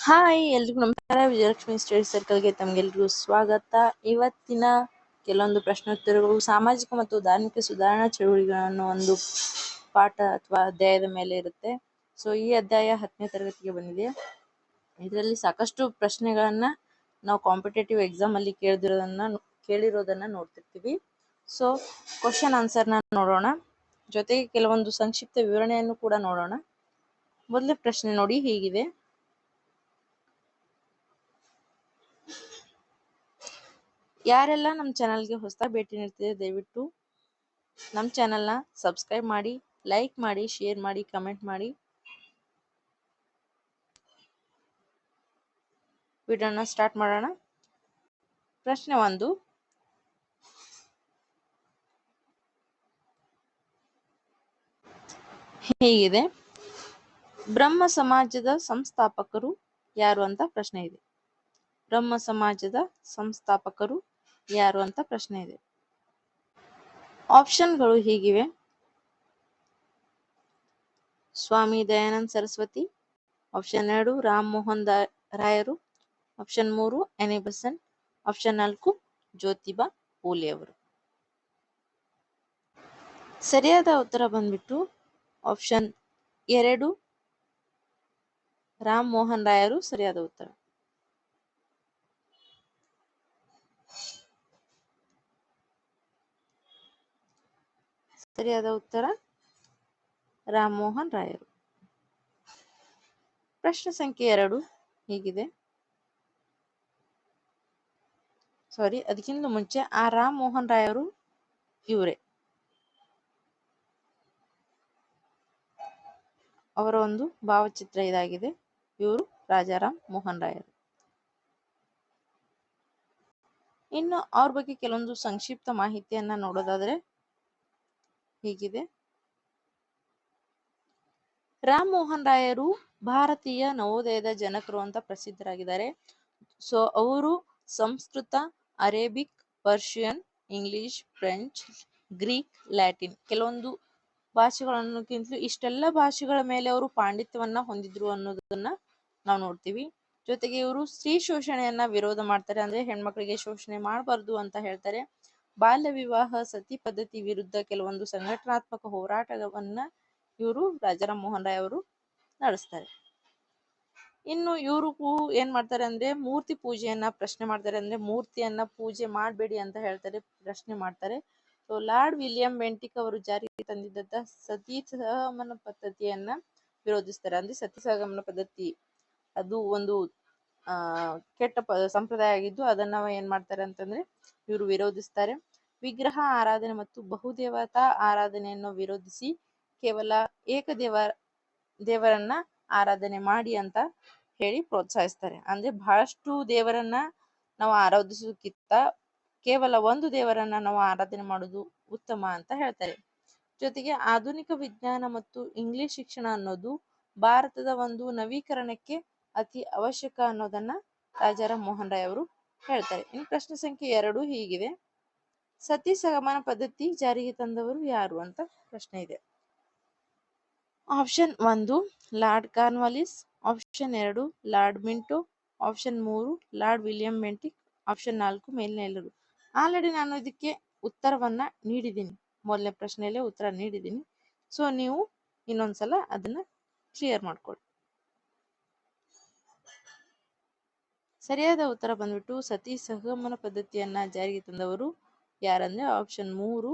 Hi, ಎಲ್ರಿಗೂ ನಮಸ್ಕಾರ. Vijayalakshmi study ಸರ್ಕಲ್ಗೆ ತಮಗೆಲ್ರಿಗೂ ಸ್ವಾಗತ. ಇವತ್ತಿನ ಕೆಲವೊಂದು ಪ್ರಶ್ನೋತ್ತರಗಳು, ಸಾಮಾಜಿಕ ಮತ್ತು ಧಾರ್ಮಿಕ ಸುಧಾರಣಾ ಚಳುವಳಿಗಳನ್ನು ಒಂದು ಪಾಠ ಅಥವಾ ಅಧ್ಯಾಯದ ಮೇಲೆ ಇರುತ್ತೆ. ಸೊ ಈ ಅಧ್ಯಾಯ ಹತ್ತನೇ ತರಗತಿಗೆ ಬಂದಿದೆ. ಇದರಲ್ಲಿ ಸಾಕಷ್ಟು ಪ್ರಶ್ನೆಗಳನ್ನ ನಾವು ಕಾಂಪಿಟೇಟಿವ್ ಎಕ್ಸಾಮ್ ಅಲ್ಲಿ ಕೇಳಿದಿರೋದನ್ನ ಕೇಳಿರೋದನ್ನ ನೋಡ್ತಿರ್ತೀವಿ. ಸೊ ಕ್ವಶನ್ ಆನ್ಸರ್ನ ನೋಡೋಣ. ಜೊತೆಗೆ ಕೆಲವೊಂದು ಸಂಕ್ಷಿಪ್ತ ವಿವರಣೆಯನ್ನು ಕೂಡ ನೋಡೋಣ. ಮೊದಲ ಪ್ರಶ್ನೆ ನೋಡಿ, ಹೀಗಿದೆ. ಯಾರೆಲ್ಲ ನಮ್ಮ ಚಾನಲ್ಗೆ ಹೊಸದಾಗಿ ಭೇಟಿ ನೀಡ್ತಿದೆ, ದಯವಿಟ್ಟು ನಮ್ಮ ಚಾನಲ್ನ ಸಬ್ಸ್ಕ್ರೈಬ್ ಮಾಡಿ, ಲೈಕ್ ಮಾಡಿ, ಶೇರ್ ಮಾಡಿ, ಕಮೆಂಟ್ ಮಾಡಿ. ವಿಡಿಯೋನ ಸ್ಟಾರ್ಟ್ ಮಾಡೋಣ. ಪ್ರಶ್ನೆ ಒಂದು. ಹೀಗಿದೆ. ಬ್ರಹ್ಮ ಸಮಾಜದ ಸಂಸ್ಥಾಪಕರು ಯಾರು ಅಂತ ಪ್ರಶ್ನೆ ಇದೆ. ಬ್ರಹ್ಮ ಸಮಾಜದ ಸಂಸ್ಥಾಪಕರು ಯಾರು ಅಂತ ಪ್ರಶ್ನೆ ಇದೆ. ಆಪ್ಷನ್ಗಳು ಹೀಗಿವೆ. ಸ್ವಾಮಿ ದಯಾನಂದ್ ಸರಸ್ವತಿ, ಆಪ್ಷನ್ ಎರಡು ರಾಮ್ ಮೋಹನ್ ರಾಯರು, ಆಪ್ಷನ್ ಮೂರು ಎನ್ ಎ ಬಸಂತ್ ಆಪ್ಷನ್ ನಾಲ್ಕು ಜ್ಯೋತಿಬಾ ಅವರು. ಸರಿಯಾದ ಉತ್ತರ ಬಂದ್ಬಿಟ್ಟು ಆಪ್ಷನ್ ಎರಡು ರಾಮ್ ಮೋಹನ್ ರಾಯರು ಸರಿಯಾದ ಉತ್ತರ. ಸರಿಯಾದ ಉತ್ತರ? ರಾಮಮೋಹನ್ ರಾಯರು. ಪ್ರಶ್ನೆ ಸಂಖ್ಯೆ ಎರಡು. ಹೀಗಿದೆ. ಸಾರಿ ಅದಕ್ಕಿಂತ ಮುಂಚೆ ಆ ರಾಮ್ ಮೋಹನ್ ರಾಯರು ಇವರೇ. ಅವರ ಒಂದು ಭಾವಚಿತ್ರ ಇದಾಗಿದೆ. ಇವರು ರಾಜಾರಾಮ್ ಮೋಹನ್ ರಾಯರು. ಇನ್ನು ಅವ್ರ ಬಗ್ಗೆ ಕೆಲವೊಂದು ಸಂಕ್ಷಿಪ್ತ ಮಾಹಿತಿಯನ್ನ ನೋಡೋದಾದ್ರೆ ಹೀಗಿದೆ. ರಾಮ್ ಮೋಹನ್ ರಾಯರು ಭಾರತೀಯ ನವೋದಯದ ಜನಕರು ಅಂತ ಪ್ರಸಿದ್ಧರಾಗಿದ್ದಾರೆ. ಸೊ ಅವರು Sanskrit Arabic Persian English French Greek Latin ಕೆಲವೊಂದು ಭಾಷೆಗಳನ್ನಕ್ಕಿಂತಲೂ ಇಷ್ಟೆಲ್ಲ ಭಾಷೆಗಳ ಮೇಲೆ ಅವರು ಪಾಂಡಿತ್ಯವನ್ನ ಹೊಂದಿದ್ರು ಅನ್ನೋದನ್ನ ನಾವು ನೋಡ್ತೀವಿ. ಜೊತೆಗೆ ಇವರು ಸ್ತ್ರೀ ಶೋಷಣೆಯನ್ನ ವಿರೋಧ ಮಾಡ್ತಾರೆ ಅಂದ್ರೆ ಹೆಣ್ಮಕ್ಳಿಗೆ ಶೋಷಣೆ ಮಾಡಬಾರ್ದು ಅಂತ ಹೇಳ್ತಾರೆ. ಬಾಲ್ಯ ವಿವಾಹ ಸತಿ ಪದ್ಧತಿ ವಿರುದ್ಧ ಕೆಲವೊಂದು ಸಂಘಟನಾತ್ಮಕ ಹೋರಾಟವನ್ನ ಇವರು ರಾಜಾರಾಮ್ ಮೋಹನ್ ರಾಯ್ ಅವರು ನಡೆಸ್ತಾರೆ. ಇನ್ನು ಇವರು ಏನ್ ಮಾಡ್ತಾರೆ ಅಂದ್ರೆ ಮೂರ್ತಿ ಪೂಜೆಯನ್ನ ಪ್ರಶ್ನೆ ಮಾಡ್ತಾರೆ ಅಂದ್ರೆ ಮೂರ್ತಿಯನ್ನ ಪೂಜೆ ಮಾಡಬೇಡಿ ಅಂತ ಹೇಳ್ತಾರೆ, ಪ್ರಶ್ನೆ ಮಾಡ್ತಾರೆ. ಸೊ ಲಾರ್ಡ್ ವಿಲಿಯಂ ವೆಂಟಿಕ್ ಅವರು ಜಾರಿಗೆ ತಂದಿದ್ದ ಸತಿ ಸಹಗಮನ ಪದ್ಧತಿಯನ್ನ ವಿರೋಧಿಸ್ತಾರೆ. ಅಂದ್ರೆ ಸತಿ ಸಹಗಮನ ಪದ್ಧತಿ ಅದು ಒಂದು ಕೆಟ್ಟ ಸಂಪ್ರದಾಯ ಆಗಿದ್ದು ಅದನ್ನ ಏನ್ ಮಾಡ್ತಾರೆ ಅಂತಂದ್ರೆ ಇವರು ವಿರೋಧಿಸ್ತಾರೆ. ವಿಗ್ರಹ ಆರಾಧನೆ ಮತ್ತು ಬಹುದೇವತಾ ಆರಾಧನೆಯನ್ನು ವಿರೋಧಿಸಿ ಕೇವಲ ಏಕದೇವ, ದೇವರನ್ನ ಆರಾಧನೆ ಮಾಡಿ ಅಂತ ಹೇಳಿ ಪ್ರೋತ್ಸಾಹಿಸ್ತಾರೆ. ಅಂದ್ರೆ ಬಹಳಷ್ಟು ದೇವರನ್ನ ನಾವು ಆರಾಧಿಸೋಕ್ಕಿಂತ ಕೇವಲ ಒಂದು ದೇವರನ್ನ ನಾವು ಆರಾಧನೆ ಮಾಡುದು ಉತ್ತಮ ಅಂತ ಹೇಳ್ತಾರೆ. ಜೊತೆಗೆ ಆಧುನಿಕ ವಿಜ್ಞಾನ ಮತ್ತು ಇಂಗ್ಲಿಷ್ ಶಿಕ್ಷಣ ಅನ್ನೋದು ಭಾರತದ ಒಂದು ನವೀಕರಣಕ್ಕೆ ಅತಿ ಅವಶ್ಯಕ ಅನ್ನೋದನ್ನ ರಾಜಾರ ಮೋಹನ್ ರಾಯ್ ಅವರು ಹೇಳ್ತಾರೆ. ಇನ್ನು ಪ್ರಶ್ನೆ ಸಂಖ್ಯೆ ಎರಡು ಹೀಗಿದೆ. ಸತಿ ಸಗಮನ ಪದ್ಧತಿ ಜಾರಿಗೆ ತಂದವರು ಯಾರು ಅಂತ ಪ್ರಶ್ನೆ ಇದೆ. ಆಪ್ಷನ್ ಒಂದು, ಲಾರ್ಡ್ ಕಾರ್ನ್ವಾಲಿಸ್. ಆಪ್ಷನ್ ಎರಡು, ಲಾರ್ಡ್ ಮಿಂಟೋ. ಆಪ್ಷನ್ ಮೂರು, ಲಾರ್ಡ್ ವಿಲಿಯಂ ಮೆಂಟಿಕ್. ಆಪ್ಷನ್ ನಾಲ್ಕು ಮೇಲಿನ ಎಲ್ಲರೂ ಆಲ್ರೆಡಿ ನಾನು ಇದಕ್ಕೆ ಉತ್ತರವನ್ನ ನೀಡಿದ್ದೀನಿ. ಮೊದಲನೇ ಪ್ರಶ್ನೆಯಲ್ಲೇ ಉತ್ತರ ನೀಡಿದ್ದೀನಿ. ಸೊ ನೀವು ಇನ್ನೊಂದ್ಸಲ ಅದನ್ನ ಕ್ಲಿಯರ್ ಮಾಡ್ಕೊಳ್ಳಿ. ಸರಿಯಾದ ಉತ್ತರ ಬಂದ್ಬಿಟ್ಟು ಸತಿ ಸಹಗಮನ ಪದ್ಧತಿಯನ್ನ ಜಾರಿಗೆ ತಂದವರು ಯಾರಂದ್ರೆ ಆಪ್ಷನ್ ಮೂರು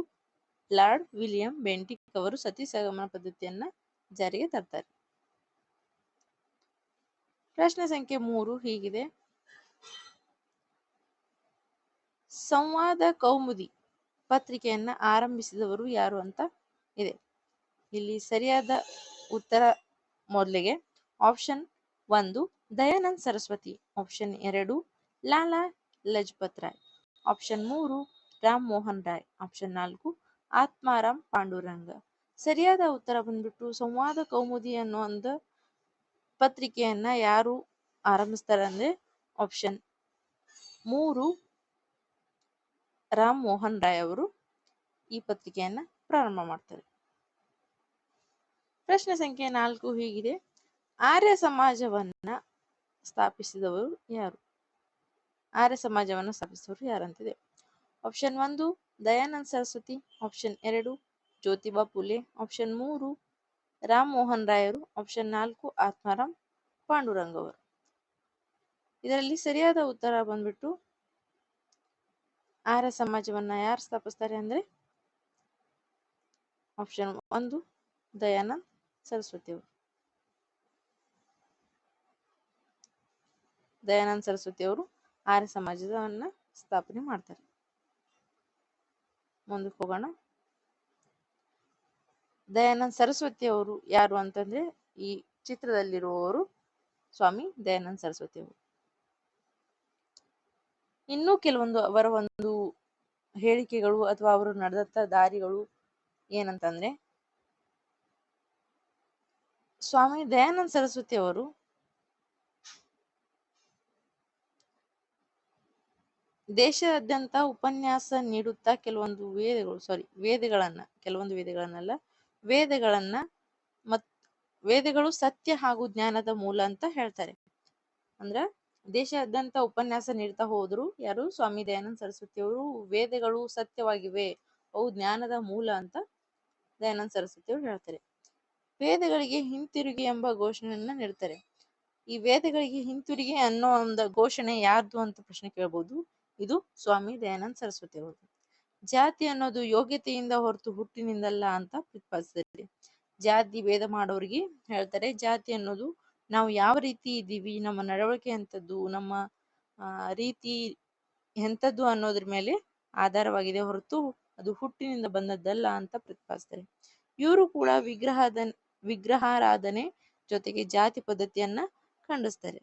ಲಾರ್ಡ್ ವಿಲಿಯಂ ಬೆಂಟಿಕ್ ಅವರು ಸತಿ ಸಹಗಮನ ಪದ್ಧತಿಯನ್ನ ಜಾರಿಗೆ ತರ್ತಾರೆ. ಪ್ರಶ್ನೆ ಸಂಖ್ಯೆ ಮೂರು ಹೀಗಿದೆ. ಸಂವಾದ ಕೌಮುದಿ ಪತ್ರಿಕೆಯನ್ನ ಆರಂಭಿಸಿದವರು ಯಾರು ಅಂತ ಇದೆ. ಇಲ್ಲಿ ಸರಿಯಾದ ಉತ್ತರ ಮೊದಲಿಗೆ ಆಪ್ಷನ್ ಒಂದು ದಯಾನಂದ್ ಸರಸ್ವತಿ ಆಪ್ಷನ್ ಎರಡು, ಲಾಲಾ ಲಜಪತ್ ರಾಯ್. ಆಪ್ಷನ್ ಮೂರು, ರಾಮ್ ಮೋಹನ್ ರಾಯ್. ಆಪ್ಷನ್ ನಾಲ್ಕು, ಆತ್ಮಾರಾಮ್ ಪಾಂಡುರಂಗ. ಸರಿಯಾದ ಉತ್ತರ ಬಂದ್ಬಿಟ್ಟು ಸಂವಾದ ಕೌಮುದಿ ಅನ್ನೋ ಒಂದು ಪತ್ರಿಕೆಯನ್ನ ಯಾರು ಆರಂಭಿಸ್ತಾರೆ ಅಂದ್ರೆ ಆಪ್ಷನ್ ಮೂರು, ರಾಮ್ ಮೋಹನ್ ರಾಯ್ ಅವರು ಈ ಪತ್ರಿಕೆಯನ್ನ ಪ್ರಾರಂಭ ಮಾಡ್ತಾರೆ. ಪ್ರಶ್ನೆ ಸಂಖ್ಯೆ ನಾಲ್ಕು ಹೀಗಿದೆ. ಆರ್ಯ ಸಮಾಜವನ್ನ ಸ್ಥಾಪಿಸಿದವರು ಯಾರು? ಆರ್ಯ ಸಮಾಜವನ್ನು ಸ್ಥಾಪಿಸಿದವರು ಯಾರಂತಿದೆ? ಆಪ್ಷನ್ ಒಂದು, ದಯಾನಂದ ಸರಸ್ವತಿ. ಆಪ್ಷನ್ ಎರಡು, ಜ್ಯೋತಿಬಾ ಫುಲೆ ಆಪ್ಷನ್ ಮೂರು, ರಾಮ್ ಮೋಹನ್ ರಾಯರು. ಆಪ್ಷನ್ ನಾಲ್ಕು, ಆತ್ಮಾರಾಮ್ ಪಾಂಡುರಂಗ್ ಅವರು ಇದರಲ್ಲಿ ಸರಿಯಾದ ಉತ್ತರ ಬಂದ್ಬಿಟ್ಟು ಆರ್ಯ ಸಮಾಜವನ್ನ ಯಾರು ಸ್ಥಾಪಿಸ್ತಾರೆ ಅಂದ್ರೆ ಆಪ್ಷನ್ ಒಂದು, ದಯಾನಂದ್ ಸರಸ್ವತಿ ಅವರು ದಯಾನಂದ ಸರಸ್ವತಿ ಅವರು ಆರ್ಯ ಸಮಾಜವನ್ನ ಸ್ಥಾಪನೆ ಮಾಡ್ತಾರೆ. ಮುಂದಕ್ಕೆ ಹೋಗೋಣ. ದಯಾನಂದ ಸರಸ್ವತಿ ಅವರು ಯಾರು ಅಂತಂದ್ರೆ ಈ ಚಿತ್ರದಲ್ಲಿರುವವರು ಸ್ವಾಮಿ ದಯಾನಂದ ಸರಸ್ವತಿ ಅವರು. ಇನ್ನೂ ಕೆಲವೊಂದು ಅವರ ಒಂದು ಹೇಳಿಕೆಗಳು ಅಥವಾ ಅವರು ನಡೆದಂತ ದಾರಿಗಳು ಏನಂತಂದ್ರೆ, ಸ್ವಾಮಿ ದಯಾನಂದ ಸರಸ್ವತಿ ಅವರು ದೇಶಾದ್ಯಂತ ಉಪನ್ಯಾಸ ನೀಡುತ್ತಾ ಕೆಲವೊಂದು ವೇದಗಳು ಸಾರಿ ವೇದಗಳನ್ನ, ಕೆಲವೊಂದು ವೇದಗಳನ್ನಲ್ಲ, ವೇದಗಳನ್ನ ಮತ್, ವೇದಗಳು ಸತ್ಯ ಹಾಗೂ ಜ್ಞಾನದ ಮೂಲ ಅಂತ ಹೇಳ್ತಾರೆ. ಅಂದ್ರ ದೇಶಾದ್ಯಂತ ಉಪನ್ಯಾಸ ನೀಡ್ತಾ ಹೋದ್ರು ಯಾರು? ಸ್ವಾಮಿ ದಯಾನಂದ ಸರಸ್ವತಿ ಅವರು, ವೇದಗಳು ಸತ್ಯವಾಗಿವೆ, ಅವು ಜ್ಞಾನದ ಮೂಲ ಅಂತ ದಯಾನಂದ ಸರಸ್ವತಿ ಅವರು ಹೇಳ್ತಾರೆ. ವೇದಗಳಿಗೆ ಹಿಂತಿರುಗಿ ಎಂಬ ಘೋಷಣೆಯನ್ನ ನೀಡ್ತಾರೆ. ಈ ವೇದಗಳಿಗೆ ಹಿಂತಿರುಗಿ ಅನ್ನೋ ಒಂದು ಘೋಷಣೆ ಯಾರ್ದು ಅಂತ ಪ್ರಶ್ನೆ ಕೇಳ್ಬೋದು? ಇದು ಸ್ವಾಮಿ ದಯಾನಂದ ಸರಸ್ವತಿ ಅವರು ಜಾತಿ ಅನ್ನೋದು ಯೋಗ್ಯತೆಯಿಂದ ಹೊರತು ಹುಟ್ಟಿನಿಂದಲ್ಲ ಅಂತ ಪ್ರತಿಪಾದಿಸಿದ್ದಾರೆ ಜಾತಿ ಭೇದ ಮಾಡೋರಿಗೆ ಹೇಳ್ತಾರೆ, ಜಾತಿ ಅನ್ನೋದು ನಾವು ಯಾವ ರೀತಿ ಇದ್ದೀವಿ, ನಮ್ಮ ನಡವಳಿಕೆ ಎಂಥದ್ದು, ನಮ್ಮ ರೀತಿ ಎಂಥದ್ದು ಅನ್ನೋದ್ರ ಮೇಲೆ ಆಧಾರವಾಗಿದೆ ಹೊರತು ಅದು ಹುಟ್ಟಿನಿಂದ ಬಂದದ್ದಲ್ಲ ಅಂತ ಪ್ರತಿಪಾದಿಸ್ತಾರೆ. ಇವರು ಕೂಡ ವಿಗ್ರಹದ, ವಿಗ್ರಹಾರಾಧನೆ ಜೊತೆಗೆ ಜಾತಿ ಪದ್ಧತಿಯನ್ನ ಖಂಡಿಸ್ತಾರೆ.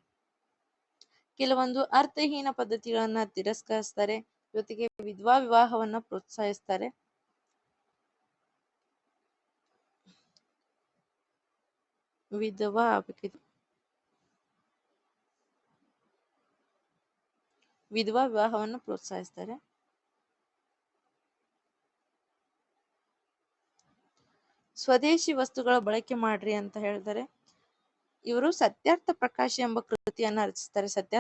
ಕೆಲವೊಂದು ಅರ್ಥಹೀನ ಪದ್ಧತಿಗಳನ್ನ ತಿರಸ್ಕರಿಸ್ತಾರೆ. ಜೊತೆಗೆ ವಿಧವಾ ವಿವಾಹವನ್ನ ಪ್ರೋತ್ಸಾಹಿಸ್ತಾರೆ. ವಿಧವಾ ವಿಧವಾ ವಿವಾಹವನ್ನು ಪ್ರೋತ್ಸಾಹಿಸ್ತಾರೆ. ಸ್ವದೇಶಿ ವಸ್ತುಗಳ ಬಳಕೆ ಮಾಡ್ರಿ ಅಂತ ಹೇಳ್ತಾರೆ. ಇವರು ಸತ್ಯಾರ್ಥ ಪ್ರಕಾಶ ಎಂಬ ಕೃತಿಯನ್ನ ರಚಿಸ್ತಾರೆ. ಸತ್ಯ,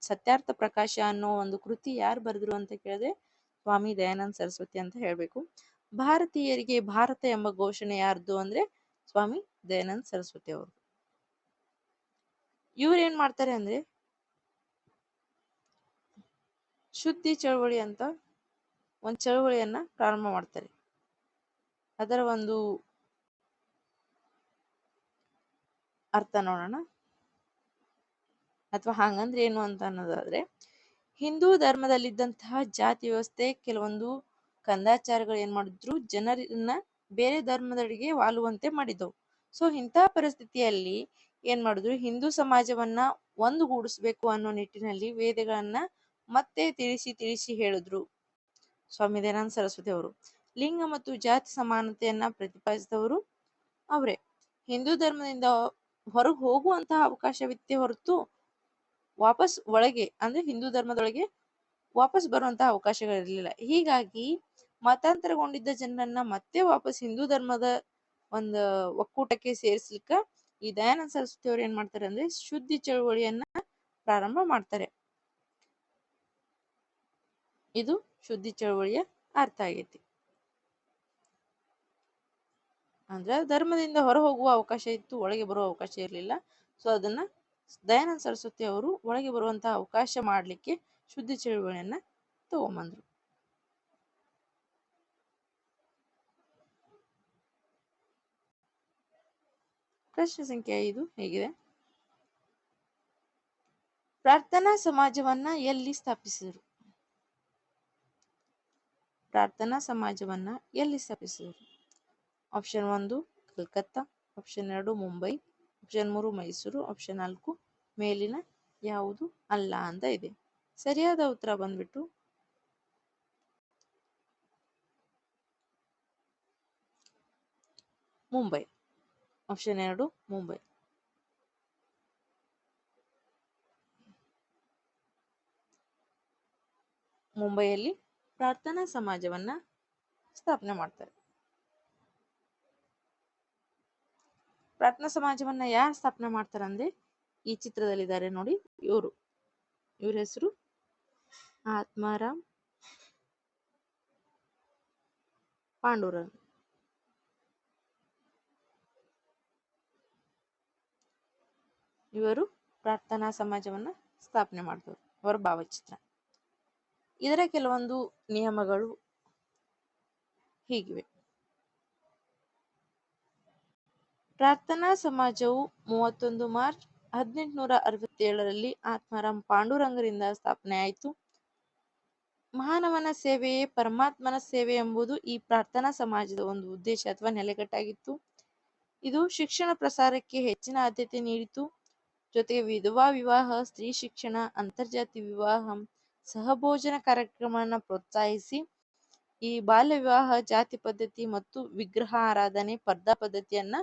ಸತ್ಯಾರ್ಥ ಪ್ರಕಾಶ ಅನ್ನೋ ಒಂದು ಕೃತಿ ಯಾರು ಬರೆದ್ರು ಅಂತ ಕೇಳಿದ್ರೆ ಸ್ವಾಮಿ ದಯಾನಂದ ಸರಸ್ವತಿ ಅಂತ ಹೇಳ್ಬೇಕು. ಭಾರತೀಯರಿಗೆ ಭಾರತ ಎಂಬ ಘೋಷಣೆ ಯಾರ್ದು ಅಂದ್ರೆ ಸ್ವಾಮಿ ದಯಾನಂದ ಸರಸ್ವತಿ ಅವರು. ಇವ್ರು ಏನ್ ಮಾಡ್ತಾರೆ ಅಂದ್ರೆ ಶುದ್ಧಿ ಚಳವಳಿ ಅಂತ ಒಂದ್ ಚಳವಳಿಯನ್ನ ಪ್ರಾರಂಭ ಮಾಡ್ತಾರೆ. ಅದರ ಒಂದು ಅರ್ಥ ನೋಡೋಣ. ಅಥವಾ ಹಂಗಂದ್ರೆ ಏನು ಅಂತ ಅನ್ನೋದಾದ್ರೆ, ಹಿಂದೂ ಧರ್ಮದಲ್ಲಿದ್ದಂತಹ ಜಾತಿ ವ್ಯವಸ್ಥೆ ಕೆಲವೊಂದು ಕಂದಾಚಾರಗಳು ಏನ್ ಮಾಡಿದ್ರು, ಜನರನ್ನ ಬೇರೆ ಧರ್ಮದಡಿಗೆ ವಾಲುವಂತೆ ಮಾಡಿದವು ಸೊ ಇಂತಹ ಪರಿಸ್ಥಿತಿಯಲ್ಲಿ ಏನ್ ಮಾಡಿದ್ರು, ಹಿಂದೂ ಸಮಾಜವನ್ನ ಒಂದುಗೂಡಿಸ್ಬೇಕು ಅನ್ನೋ ನಿಟ್ಟಿನಲ್ಲಿ ವೇದಗಳನ್ನ ಮತ್ತೆ ತಿಳಿಸಿ ತಿಳಿಸಿ ಹೇಳಿದ್ರು ಸ್ವಾಮಿ ದಯಾನಂದ ಸರಸ್ವತಿ ಅವರು. ಲಿಂಗ ಮತ್ತು ಜಾತಿ ಸಮಾನತೆಯನ್ನ ಪ್ರತಿಪಾದಿಸಿದವರು ಅವರೇ. ಹಿಂದೂ ಧರ್ಮದಿಂದ ಹೊರಗೆ ಹೋಗುವಂತಹ ಅವಕಾಶವಿತ್ತೆ ಹೊರತು ವಾಪಸ್ ಒಳಗೆ, ಅಂದ್ರೆ ಹಿಂದೂ ಧರ್ಮದೊಳಗೆ ವಾಪಸ್ ಬರುವಂತಹ ಅವಕಾಶಗಳಿರಲಿಲ್ಲ. ಹೀಗಾಗಿ ಮತಾಂತರಗೊಂಡಿದ್ದ ಜನರನ್ನ ಮತ್ತೆ ವಾಪಸ್ ಹಿಂದೂ ಧರ್ಮದ ಒಂದು ಒಕ್ಕೂಟಕ್ಕೆ ಸೇರಿಸ್ಲಿಕ್ಕ ಈ ದಯಾನಂದ ಸರಸ್ವತಿ ಅವ್ರು ಏನ್ ಮಾಡ್ತಾರೆ ಅಂದ್ರೆ ಶುದ್ಧಿ ಚಳುವಳಿಯನ್ನ ಪ್ರಾರಂಭ ಮಾಡ್ತಾರೆ. ಇದು ಶುದ್ಧಿ ಚಳುವಳಿಯ ಅರ್ಥ ಆಗೈತಿ. ಅಂದ್ರ ಧರ್ಮದಿಂದ ಹೊರ ಹೋಗುವ ಅವಕಾಶ ಇತ್ತು, ಒಳಗೆ ಬರುವ ಅವಕಾಶ ಇರಲಿಲ್ಲ. ಸೊ ಅದನ್ನ ದಯಾನಂದ ಸರಸ್ವತಿ ಅವರು ಒಳಗೆ ಬರುವಂತಹ ಅವಕಾಶ ಮಾಡಲಿಕ್ಕೆ ಶುದ್ಧಿ ಚಳುವಳಿಯನ್ನ ತಗೊಂಬಂದ್ರು. ಪ್ರಶ್ನೆ ಸಂಖ್ಯೆ ಐದು ಹೇಗಿದೆ? ಪ್ರಾರ್ಥನಾ ಸಮಾಜವನ್ನ ಎಲ್ಲಿ ಸ್ಥಾಪಿಸಿದರು? ಪ್ರಾರ್ಥನಾ ಸಮಾಜವನ್ನ ಎಲ್ಲಿ ಸ್ಥಾಪಿಸಿದರು? ಆಪ್ಷನ್ ಒಂದು ಕಲ್ಕತ್ತಾ ಆಪ್ಷನ್ ಎರಡು ಮುಂಬೈ ಆಪ್ಷನ್ ಮೂರು ಮೈಸೂರು ಆಪ್ಷನ್ ನಾಲ್ಕು, ಮೇಲಿನ ಯಾವುದು ಅಲ್ಲ ಅಂತ ಇದೆ. ಸರಿಯಾದ ಉತ್ತರ ಬಂದ್ಬಿಟ್ಟು. ಮುಂಬೈ ಆಪ್ಷನ್ ಎರಡು ಮುಂಬೈ ಮುಂಬೈಯಲ್ಲಿ ಪ್ರಾರ್ಥನಾ ಸಮಾಜವನ್ನ ಸ್ಥಾಪನೆ ಮಾಡ್ತಾರೆ. ಪ್ರಾರ್ಥನಾ ಸಮಾಜವನ್ನ ಯಾರು ಸ್ಥಾಪನೆ ಮಾಡ್ತಾರಂದ್ರೆ ಈ ಚಿತ್ರದಲ್ಲಿದ್ದಾರೆ ನೋಡಿ ಇವರು. ಇವ್ರ ಹೆಸರು ಆತ್ಮಾರಾಮ್ ಪಾಂಡುರಂಗ್ ಇವರು ಪ್ರಾರ್ಥನಾ ಸಮಾಜವನ್ನ ಸ್ಥಾಪನೆ ಮಾಡಿದವರು, ಅವರ ಭಾವಚಿತ್ರ. ಇದರ ಕೆಲವೊಂದು ನಿಯಮಗಳು ಹೀಗಿವೆ. ಪ್ರಾರ್ಥನಾ ಸಮಾಜವು ಮೂವತ್ತೊಂದು ಮಾರ್ಚ್ ಹದಿನೆಂಟುನೂರ ಅರವತ್ತೇಳರಲ್ಲಿ ಆತ್ಮಾರಾಮ್ ಪಾಂಡುರಂಗರಿಂದ ಸ್ಥಾಪನೆ ಆಯಿತು ಮಾನವನ ಸೇವೆಯೇ ಪರಮಾತ್ಮನ ಸೇವೆ ಎಂಬುದು ಈ ಪ್ರಾರ್ಥನಾ ಸಮಾಜದ ಒಂದು ಉದ್ದೇಶ ಅಥವಾ ನೆಲೆಗಟ್ಟಾಗಿತ್ತು. ಇದು ಶಿಕ್ಷಣ ಪ್ರಸಾರಕ್ಕೆ ಹೆಚ್ಚಿನ ಆದ್ಯತೆ ನೀಡಿತು. ಜೊತೆಗೆ ವಿಧವಾ ವಿವಾಹ, ಸ್ತ್ರೀ ಶಿಕ್ಷಣ, ಅಂತರ್ಜಾತಿ ವಿವಾಹ, ಸಹಭೋಜನ ಕಾರ್ಯಕ್ರಮವನ್ನ ಪ್ರೋತ್ಸಾಹಿಸಿ, ಈ ಬಾಲ್ಯ ವಿವಾಹ, ಜಾತಿ ಪದ್ಧತಿ ಮತ್ತು ವಿಗ್ರಹ ಆರಾಧನೆ, ಪರ್ದಾ ಪದ್ಧತಿಯನ್ನ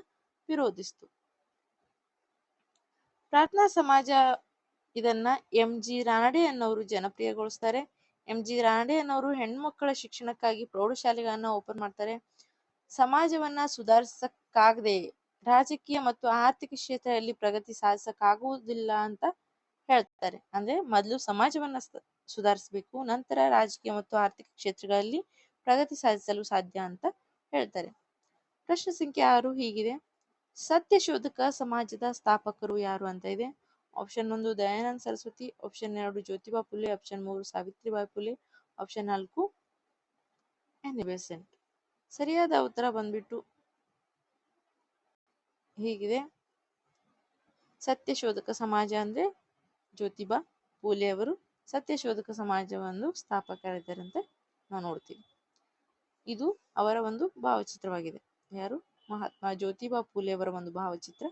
ವಿರೋಧಿಸಿತು. ಪ್ರಾರ್ಥನಾ ಸಮಾಜ ಇದನ್ನ ಎಂ ಜಿ ರಾನಡೆ ಅನ್ನೋರು ಜನಪ್ರಿಯಗೊಳಿಸ್ತಾರೆ. ಎಂ ಜಿ ರಾನಡೆ ಅನ್ನೋರು ಹೆಣ್ಮಕ್ಕಳ ಶಿಕ್ಷಣಕ್ಕಾಗಿ ಪ್ರೌಢಶಾಲೆಗಳನ್ನ ಓಪನ್ ಮಾಡ್ತಾರೆ. ಸಮಾಜವನ್ನ ಸುಧಾರಿಸಕ್ಕಾಗದೆ ರಾಜಕೀಯ ಮತ್ತು ಆರ್ಥಿಕ ಕ್ಷೇತ್ರದಲ್ಲಿ ಪ್ರಗತಿ ಸಾಧಿಸಕ್ಕಾಗುವುದಿಲ್ಲ ಅಂತ ಹೇಳ್ತಾರೆ. ಅಂದ್ರೆ ಮೊದಲು ಸಮಾಜವನ್ನ ಸುಧಾರಿಸಬೇಕು, ನಂತರ ರಾಜಕೀಯ ಮತ್ತು ಆರ್ಥಿಕ ಕ್ಷೇತ್ರಗಳಲ್ಲಿ ಪ್ರಗತಿ ಸಾಧಿಸಲು ಸಾಧ್ಯ ಅಂತ ಹೇಳ್ತಾರೆ. ಪ್ರಶ್ನೆ ಸಂಖ್ಯೆ ಆರು ಹೀಗಿದೆ. ಸತ್ಯಶೋಧಕ ಸಮಾಜದ ಸ್ಥಾಪಕರು ಯಾರು ಅಂತ ಇದೆ. ಆಪ್ಷನ್ ಒಂದು ದಯಾನಂದ ಸರಸ್ವತಿ ಆಪ್ಷನ್ ಎರಡು ಜ್ಯೋತಿಬಾ ಪುಲೆ ಆಪ್ಷನ್ ಮೂರು ಸಾವಿತ್ರಿಬಾಯಿ ಪುಲೆ ಆಪ್ಷನ್ ನಾಲ್ಕು ಬೆಸೆಂಟ್ ಸರಿಯಾದ ಉತ್ತರ ಬಂದ್ಬಿಟ್ಟು ಹೀಗಿದೆ. ಸತ್ಯಶೋಧಕ ಸಮಾಜ ಅಂದ್ರೆ ಜ್ಯೋತಿಬಾ ಪುಲೆ ಅವರು ಸತ್ಯಶೋಧಕ ಸಮಾಜವನ್ನು ಅಂತ ನಾವು ನೋಡ್ತೀವಿ. ಇದು ಅವರ ಒಂದು ಭಾವಚಿತ್ರವಾಗಿದೆ. ಯಾರು? ಮಹಾತ್ಮ ಜ್ಯೋತಿಬಾ ಫೂಲೆ ಅವರ ಒಂದು ಭಾವಚಿತ್ರ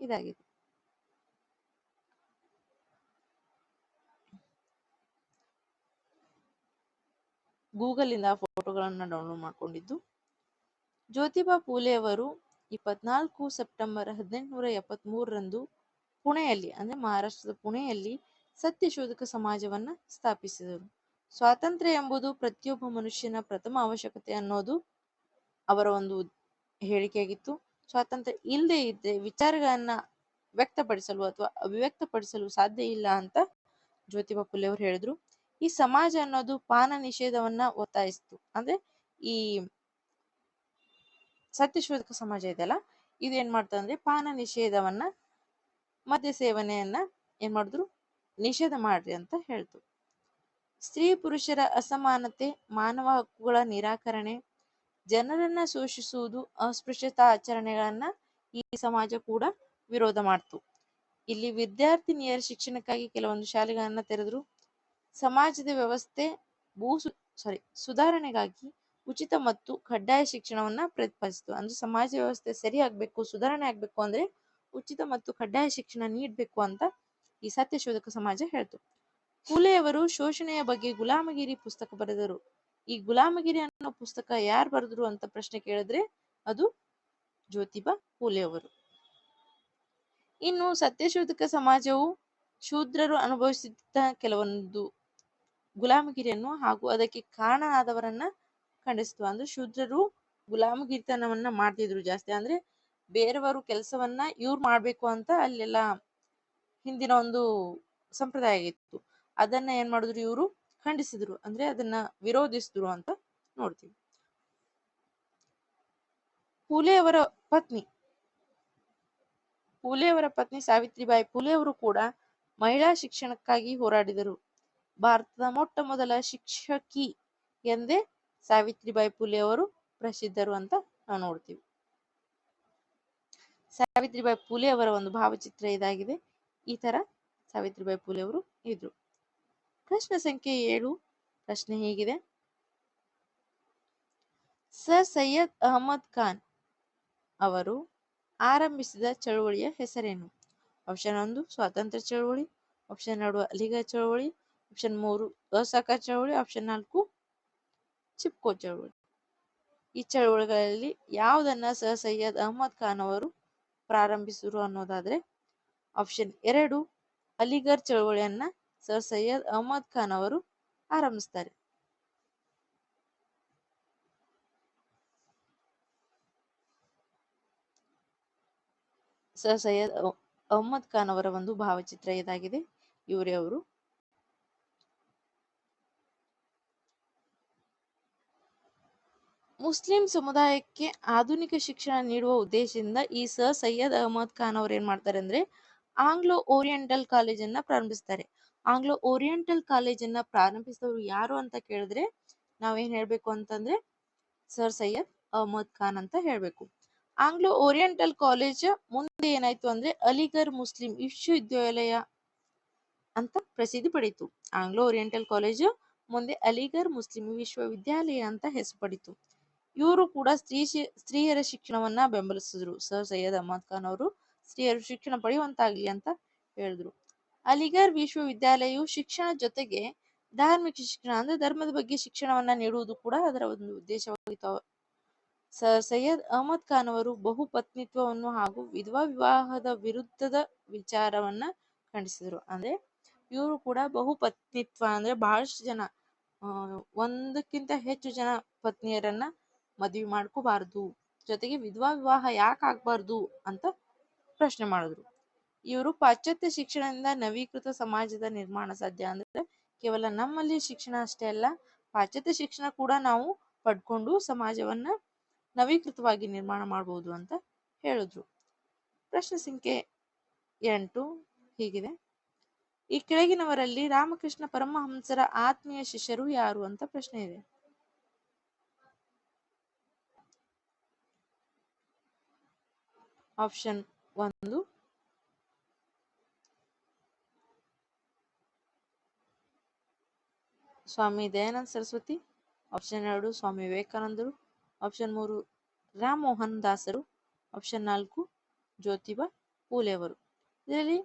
ಇದಾಗಿದೆ. ಗೂಗಲ್ ಇಂದ ಫೋಟೋಗಳನ್ನ ಡೌನ್ಲೋಡ್ ಮಾಡಿಕೊಂಡಿದ್ದು ಜ್ಯೋತಿಬಾ ಫೂಲೆ ಅವರು ಇಪ್ಪತ್ನಾಲ್ಕು ಸೆಪ್ಟೆಂಬರ್ ಹದಿನೆಂಟುನೂರ ಎಪ್ಪತ್ಮೂರರಂದು ಪುಣೆಯಲ್ಲಿ, ಅಂದ್ರೆ ಮಹಾರಾಷ್ಟ್ರದ ಪುಣೆಯಲ್ಲಿ ಸತ್ಯಶೋಧಕ ಸಮಾಜವನ್ನ ಸ್ಥಾಪಿಸಿದರು. ಸ್ವಾತಂತ್ರ್ಯ ಎಂಬುದು ಪ್ರತಿಯೊಬ್ಬ ಮನುಷ್ಯನ ಪ್ರಥಮ ಅವಶ್ಯಕತೆ ಅನ್ನೋದು ಅವರ ಒಂದು ಹೇಳಿಕೆಯಾಗಿತ್ತು. ಸ್ವಾತಂತ್ರ್ಯ ಇಲ್ಲದೆ ಇದ್ರೆ ವಿಚಾರಗಳನ್ನ ವ್ಯಕ್ತಪಡಿಸಲು ಅಥವಾ ಅಭಿವ್ಯಕ್ತಪಡಿಸಲು ಸಾಧ್ಯ ಇಲ್ಲ ಅಂತ ಜ್ಯೋತಿಬಾ ಫುಲೆ ಅವರು ಹೇಳಿದ್ರು. ಈ ಸಮಾಜ ಅನ್ನೋದು ಪಾನ ನಿಷೇಧವನ್ನ ಒತ್ತಾಯಿಸ್ತು. ಅಂದ್ರೆ ಈ ಸತ್ಯಶೋಧಕ ಸಮಾಜ ಇದೆಯಲ್ಲ, ಇದು ಏನ್ ಮಾಡ್ತದೆ ಅಂದ್ರೆ ಪಾನ ನಿಷೇಧವನ್ನ ಮದ್ಯ ಸೇವನೆಯನ್ನ ಏನ್ ಮಾಡಿದ್ರು? ನಿಷೇಧ ಮಾಡ್ರಿ ಅಂತ ಹೇಳ್ತು. ಸ್ತ್ರೀ ಪುರುಷರ ಅಸಮಾನತೆ, ಮಾನವ ಹಕ್ಕುಗಳ ನಿರಾಕರಣೆ ಜನರನ್ನ ಶೋಷಿಸುವುದು ಅಸ್ಪೃಶ್ಯತಾ ಆಚರಣೆಗಳನ್ನ ಈ ಸಮಾಜ ಕೂಡ ವಿರೋಧ ಮಾಡ್ತು. ಇಲ್ಲಿ ವಿದ್ಯಾರ್ಥಿನಿಯರ ಶಿಕ್ಷಣಕ್ಕಾಗಿ ಕೆಲವೊಂದು ಶಾಲೆಗಳನ್ನ ತೆರೆದ್ರು. ಸಮಾಜದ ವ್ಯವಸ್ಥೆ ಭೂ ಸಾರಿ ಸುಧಾರಣೆಗಾಗಿ ಉಚಿತ ಮತ್ತು ಕಡ್ಡಾಯ ಶಿಕ್ಷಣವನ್ನ ಪ್ರತಿಪಾದಿಸಿತು. ಅಂದ್ರೆ ಸಮಾಜ ವ್ಯವಸ್ಥೆ ಸರಿ ಆಗ್ಬೇಕು, ಸುಧಾರಣೆ ಆಗ್ಬೇಕು ಅಂದ್ರೆ ಉಚಿತ ಮತ್ತು ಕಡ್ಡಾಯ ಶಿಕ್ಷಣ ನೀಡ್ಬೇಕು ಅಂತ ಈ ಸತ್ಯಶೋಧಕ ಸಮಾಜ ಹೇಳ್ತು. ಫುಲೆಯವರು ಶೋಷಣೆಯ ಬಗ್ಗೆ ಗುಲಾಮಗಿರಿ ಪುಸ್ತಕ ಬರೆದರು. ಈ ಗುಲಾಮಗಿರಿ ಅನ್ನೋ ಪುಸ್ತಕ ಯಾರು ಬರೆದ್ರು ಅಂತ ಪ್ರಶ್ನೆ ಕೇಳಿದ್ರೆ ಅದು ಜ್ಯೋತಿಬಾ ಫೂಲೆ ಅವರು. ಇನ್ನು ಸತ್ಯಶೋಧಕ ಸಮಾಜವು ಶೂದ್ರರು ಅನುಭವಿಸಿದ್ದ ಕೆಲವೊಂದು ಗುಲಾಮಗಿರಿಯನ್ನು ಹಾಗೂ ಅದಕ್ಕೆ ಕಾರಣನಾದವರನ್ನ ಖಂಡಿಸಿತು ಅಂದ್ರೆ ಶೂದ್ರರು ಗುಲಾಮಗಿರಿತನವನ್ನ ಮಾಡ್ತಿದ್ರು ಜಾಸ್ತಿ. ಅಂದ್ರೆ ಬೇರೆಯವರು ಕೆಲಸವನ್ನ ಇವ್ರು ಮಾಡ್ಬೇಕು ಅಂತ ಅಲ್ಲೆಲ್ಲ ಹಿಂದಿನ ಒಂದು ಸಂಪ್ರದಾಯ ಆಗಿತ್ತು ಅದನ್ನ ಏನ್ ಮಾಡಿದ್ರು ಇವರು ಖಂಡಿಸಿದ್ರು ಅಂದ್ರೆ ಅದನ್ನ ವಿರೋಧಿಸಿದ್ರು ಅಂತ ನೋಡ್ತೀವಿ. ಪೂಲೆಯವರ ಅವರ ಪತ್ನಿ. ಪೂಲೆಯವರ ಪತ್ನಿ ಸಾವಿತ್ರಿಬಾಯಿ ಪೂಲೆಯವರು ಅವರು ಕೂಡ ಮಹಿಳಾ ಶಿಕ್ಷಣಕ್ಕಾಗಿ ಹೋರಾಡಿದರು. ಭಾರತದ ಮೊಟ್ಟ ಮೊದಲ ಶಿಕ್ಷಕಿ ಎಂದೇ ಸಾವಿತ್ರಿಬಾಯಿ ಫುಲೆ ಅವರು ಪ್ರಸಿದ್ಧರು ಅಂತ ನಾವು ನೋಡ್ತೀವಿ. ಸಾವಿತ್ರಿಬಾಯಿ ಫುಲೆ ಅವರ ಒಂದು ಭಾವಚಿತ್ರ ಇದಾಗಿದೆ. ಈ ತರ ಸಾವಿತ್ರಿಬಾಯಿ ಫುಲೆ ಅವರು ಇದ್ರು. ಪ್ರಶ್ನೆ ಸಂಖ್ಯೆ ಏಳು. ಪ್ರಶ್ನೆ ಹೀಗಿದೆ. ಸರ್ ಸೈಯದ್ ಅಹಮದ್ ಖಾನ್ ಅವರು ಆರಂಭಿಸಿದ ಚಳುವಳಿಯ ಹೆಸರೇನು? ಆಪ್ಷನ್ ಒಂದು, ಸ್ವಾತಂತ್ರ್ಯ ಚಳುವಳಿ. ಆಪ್ಷನ್ ಎರಡು ಅಲಿಗಢ ಚಳುವಳಿ. ಆಪ್ಷನ್ ಮೂರು ಅಸಹಕಾರ ಚಳುವಳಿ. ಆಪ್ಷನ್ ನಾಲ್ಕು, ಚಿಪ್ಕೋ ಚಳುವಳಿ. ಈ ಚಳವಳಿಗಳಲ್ಲಿ ಯಾವುದನ್ನ ಸರ್ ಸೈಯದ್ ಅಹಮದ್ ಖಾನ್ ಅವರು ಪ್ರಾರಂಭಿಸಿದ್ರು ಅನ್ನೋದಾದ್ರೆ ಆಪ್ಷನ್ ಎರಡು ಅಲಿಗರ್ ಚಳವಳಿಯನ್ನ ಸರ್ ಸೈಯದ್ ಅಹಮದ್ ಖಾನ್ ಅವರು ಆರಂಭಿಸ್ತಾರೆ. ಸರ್ ಸೈಯದ್ ಅಹಮದ್ ಖಾನ್ ಅವರ ಒಂದು ಭಾವಚಿತ್ರ ಇದಾಗಿದೆ. ಇವರೇ ಅವರು. ಮುಸ್ಲಿಂ ಸಮುದಾಯಕ್ಕೆ ಆಧುನಿಕ ಶಿಕ್ಷಣ ನೀಡುವ ಉದ್ದೇಶದಿಂದ ಈ ಸರ್ ಸೈಯದ್ ಅಹಮದ್ ಖಾನ್ ಅವ್ರು ಏನ್ ಮಾಡ್ತಾರೆ ಅಂದ್ರೆ ಆಂಗ್ಲೋ ಓರಿಯೆಂಟಲ್ ಕಾಲೇಜನ್ನ ಪ್ರಾರಂಭಿಸ್ತಾರೆ. ಆಂಗ್ಲೋ ಓರಿಯೆಂಟಲ್ ಕಾಲೇಜನ್ನ ಪ್ರಾರಂಭಿಸಿದವರು ಯಾರು ಅಂತ ಕೇಳಿದ್ರೆ ನಾವೇನ್ ಹೇಳ್ಬೇಕು ಅಂತಂದ್ರೆ ಸರ್ ಸೈಯದ್ ಅಹಮದ್ ಖಾನ್ ಅಂತ ಹೇಳ್ಬೇಕು. ಆಂಗ್ಲೋ ಓರಿಯೆಂಟಲ್ ಕಾಲೇಜ್ ಮುಂದೆ ಏನಾಯ್ತು ಅಂದ್ರೆ ಅಲಿಗರ್ ಮುಸ್ಲಿಂ ವಿಶ್ವವಿದ್ಯಾಲಯ ಅಂತ ಪ್ರಸಿದ್ಧಿ ಪಡೀತು. ಆಂಗ್ಲೋ ಓರಿಯೆಂಟಲ್ ಕಾಲೇಜು ಮುಂದೆ ಅಲಿಗರ್ ಮುಸ್ಲಿಂ ವಿಶ್ವವಿದ್ಯಾಲಯ ಅಂತ ಹೆಸರು ಪಡಿತು. ಇವರು ಕೂಡ ಸ್ತ್ರೀ ಸ್ತ್ರೀಯರ ಶಿಕ್ಷಣವನ್ನ ಬೆಂಬಲಿಸಿದ್ರು. ಸರ್ ಸೈಯದ್ ಅಹಮದ್ ಖಾನ್ ಅವರು ಸ್ತ್ರೀಯರು ಶಿಕ್ಷಣ ಪಡೆಯುವಂತಾಗ್ಲಿ ಅಂತ ಹೇಳಿದ್ರು. ಅಲಿಗರ್ ವಿಶ್ವವಿದ್ಯಾಲಯವು ಶಿಕ್ಷಣ ಜೊತೆಗೆ ಧಾರ್ಮಿಕ ಶಿಕ್ಷಣ ಅಂದ್ರೆ ಧರ್ಮದ ಬಗ್ಗೆ ಶಿಕ್ಷಣವನ್ನ ನೀಡುವುದು ಕೂಡ ಅದರ ಒಂದು ಉದ್ದೇಶವಾಗಿತ್ತು. ಸರ್ ಸೈಯದ್ ಅಹಮದ್ ಖಾನ್ ಅವರು ಬಹು ಪತ್ನಿತ್ವವನ್ನು ಹಾಗೂ ವಿಧವಾ ವಿವಾಹದ ವಿರುದ್ಧದ ವಿಚಾರವನ್ನ ಖಂಡಿಸಿದರು. ಅಂದ್ರೆ ಇವರು ಕೂಡ ಬಹುಪತ್ನಿತ್ವ ಅಂದ್ರೆ ಬಹಳಷ್ಟು ಜನ ಒಂದಕ್ಕಿಂತ ಹೆಚ್ಚು ಜನ ಪತ್ನಿಯರನ್ನ ಮದುವೆ ಮಾಡ್ಕೋಬಾರ್ದು. ಜೊತೆಗೆ ವಿಧವಾ ವಿವಾಹ ಯಾಕೆ ಆಗ್ಬಾರ್ದು ಅಂತ ಪ್ರಶ್ನೆ ಮಾಡಿದ್ರು. ಇವರು ಪಾಶ್ಚಾತ್ಯ ಶಿಕ್ಷಣದಿಂದ ನವೀಕೃತ ಸಮಾಜದ ನಿರ್ಮಾಣ ಸಾಧ್ಯ ಅಂದ್ರೆ ಕೇವಲ ನಮ್ಮಲ್ಲಿ ಶಿಕ್ಷಣ ಅಷ್ಟೇ ಅಲ್ಲ, ಪಾಶ್ಚಾತ್ಯ ಶಿಕ್ಷಣ ಕೂಡ ನಾವು ಪಡ್ಕೊಂಡು ಸಮಾಜವನ್ನ ನವೀಕೃತವಾಗಿ ನಿರ್ಮಾಣ ಮಾಡಬಹುದು ಅಂತ ಹೇಳಿದ್ರು. ಪ್ರಶ್ನೆ ಸಂಖ್ಯೆ ಎಂಟು ಹೀಗಿದೆ. ಈ ಕೆಳಗಿನವರಲ್ಲಿ ರಾಮಕೃಷ್ಣ ಪರಮಹಂಸರ ಆತ್ಮೀಯ ಶಿಷ್ಯರು ಯಾರು ಅಂತ ಪ್ರಶ್ನೆ ಇದೆ. ಆಪ್ಷನ್ ಒಂದು ಸ್ವಾಮಿ ದಯಾನಂದ ಸರಸ್ವತಿ ಆಪ್ಷನ್ ಎರಡು ಸ್ವಾಮಿ ವಿವೇಕಾನಂದರು ಆಪ್ಷನ್ ಮೂರು ರಾಮ್ ಮೋಹನ್ ದಾಸರು ಆಪ್ಷನ್ ನಾಲ್ಕು ಜ್ಯೋತಿಬಾ ಪೂಲೆಯವರು ಇದರಲ್ಲಿ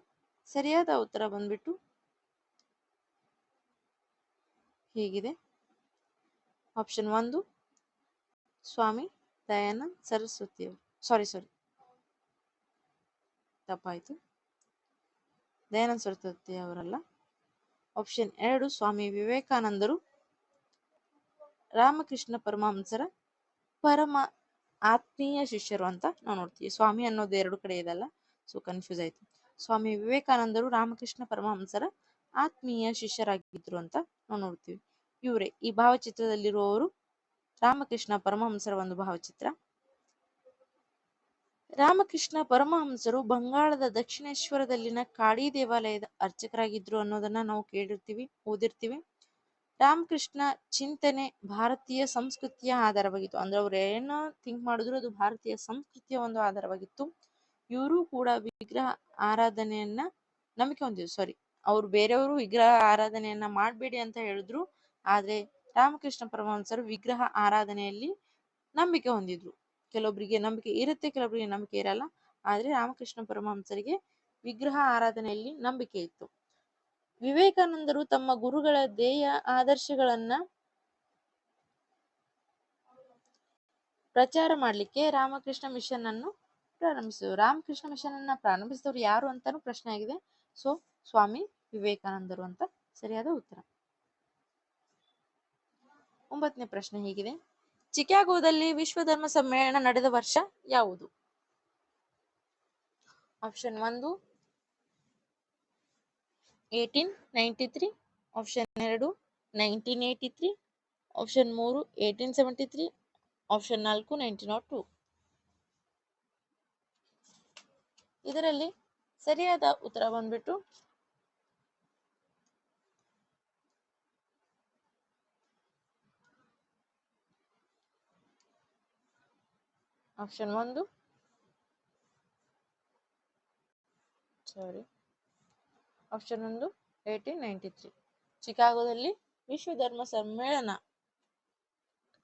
ಸರಿಯಾದ ಉತ್ತರ ಬಂದ್ಬಿಟ್ಟು ಹೀಗಿದೆ. ಆಪ್ಷನ್ ಒಂದು ಸ್ವಾಮಿ ದಯಾನಂದ ಸರಸ್ವತಿಯವರು ಸಾರಿ ಸಾರಿ ತಪ್ಪಾಯಿತು. ದಯಾನಂದ ಸರಸ್ವತಿ ಅವರಲ್ಲ. ಆಪ್ಷನ್ ಎರಡು, ಸ್ವಾಮಿ ವಿವೇಕಾನಂದರು, ರಾಮಕೃಷ್ಣ ಪರಮಹಂಸರ ಪರಮ ಆತ್ಮೀಯ ಶಿಷ್ಯರು ಅಂತ ನಾವು ನೋಡ್ತೀವಿ. ಸ್ವಾಮಿ ಅನ್ನೋದು ಎರಡು ಕಡೆ ಇದಲ್ಲ ಸೊ ಕನ್ಫ್ಯೂಸ್ ಆಯ್ತು. ಸ್ವಾಮಿ ವಿವೇಕಾನಂದರು, ರಾಮಕೃಷ್ಣ ಪರಮಹಂಸರ ಆತ್ಮೀಯ ಶಿಷ್ಯರಾಗಿದ್ರು ಅಂತ ನಾವು ನೋಡ್ತೀವಿ. ಇವರೇ, ಈ ಭಾವಚಿತ್ರದಲ್ಲಿರುವವರು ರಾಮಕೃಷ್ಣ ಪರಮಹಂಸರ ಒಂದು ಭಾವಚಿತ್ರ. ರಾಮಕೃಷ್ಣ ಪರಮಹಂಸರು ಬಂಗಾಳದ ದಕ್ಷಿಣೇಶ್ವರದಲ್ಲಿನ ಕಾಡಿ ದೇವಾಲಯದ ಅರ್ಚಕರಾಗಿದ್ರು ಅನ್ನೋದನ್ನ ನಾವು ಕೇಳಿರ್ತೀವಿ, ಓದಿರ್ತೀವಿ. ರಾಮಕೃಷ್ಣ ಚಿಂತನೆ ಭಾರತೀಯ ಸಂಸ್ಕೃತಿಯ ಆಧಾರವಾಗಿತ್ತು. ಅಂದ್ರೆ ಅವ್ರು ಏನೋ ಥಿಂಕ್ ಮಾಡಿದ್ರು ಅದು ಭಾರತೀಯ ಸಂಸ್ಕೃತಿಯ ಒಂದು ಆಧಾರವಾಗಿತ್ತು. ಇವರು ಕೂಡ ವಿಗ್ರಹ ಆರಾಧನೆಯನ್ನ ನಂಬಿಕೆ ಹೊಂದಿದ್ರು. ಸಾರಿ ಅವ್ರು ಬೇರೆಯವರು ವಿಗ್ರಹ ಆರಾಧನೆಯನ್ನ ಮಾಡಬೇಡಿ ಅಂತ ಹೇಳಿದ್ರು. ಆದ್ರೆ ರಾಮಕೃಷ್ಣ ಪರಮಹಂಸರು ವಿಗ್ರಹ ಆರಾಧನೆಯಲ್ಲಿ ನಂಬಿಕೆ ಹೊಂದಿದ್ರು. ಕೆಲವೊಬ್ಬರಿಗೆ ನಂಬಿಕೆ ಇರುತ್ತೆ ಕೆಲವೊಬ್ಬರಿಗೆ ನಂಬಿಕೆ ಇರಲ್ಲ. ಆದ್ರೆ ರಾಮಕೃಷ್ಣ ಪರಮಹಂಸರಿಗೆ ವಿಗ್ರಹ ಆರಾಧನೆಯಲ್ಲಿ ನಂಬಿಕೆ ಇತ್ತು. ವಿವೇಕಾನಂದರು ತಮ್ಮ ಗುರುಗಳ ಧ್ಯೇಯ ಆದರ್ಶಗಳನ್ನ ಪ್ರಚಾರ ಮಾಡಲಿಕ್ಕೆ ರಾಮಕೃಷ್ಣ ಮಿಷನ್ ಅನ್ನು ಪ್ರಾರಂಭಿಸಿದರು. ರಾಮಕೃಷ್ಣ ಮಿಷನ್ ಅನ್ನ ಪ್ರಾರಂಭಿಸಿದವರು ಯಾರು ಅಂತಾನು ಪ್ರಶ್ನೆ ಆಗಿದೆ. ಸೊ ಸ್ವಾಮಿ ವಿವೇಕಾನಂದರು ಅಂತ ಸರಿಯಾದ ಉತ್ತರ. ಒಂಬತ್ತನೇ ಪ್ರಶ್ನೆ ಹೀಗಿದೆ. ಚಿಕಾಗೋದಲ್ಲಿ ವಿಶ್ವ ಧರ್ಮ ಸಮ್ಮೇಳನ ನಡೆದ ವರ್ಷ ಯಾವುದು? ಆಪ್ಷನ್ ಒಂದು ಏಯ್ಟೀನ್ ನೈಂಟಿ ತ್ರೀ ಆಪ್ಷನ್ ಎರಡು ನೈನ್ಟೀನ್ ಏಯ್ಟಿ ತ್ರೀ ಆಪ್ಷನ್ ಮೂರು ಏಯ್ಟೀನ್ ಸೆವೆಂಟಿ ತ್ರೀ ಆಪ್ಷನ್ ನಾಲ್ಕು ನೈನ್ಟೀನ್ ನಾಟ್ ಟು ಇದರಲ್ಲಿ ಸರಿಯಾದ ಉತ್ತರ ಬಂದ್ಬಿಟ್ಟು ಆಪ್ಷನ್ ಒಂದು. ಸಾರಿ ಆಪ್ಷನ್ ಒಂದು ಏಯ್ಟೀನ್ ನೈಂಟಿ ತ್ರೀ ಚಿಕಾಗೋದಲ್ಲಿ ವಿಶ್ವ ಧರ್ಮ ಸಮ್ಮೇಳನ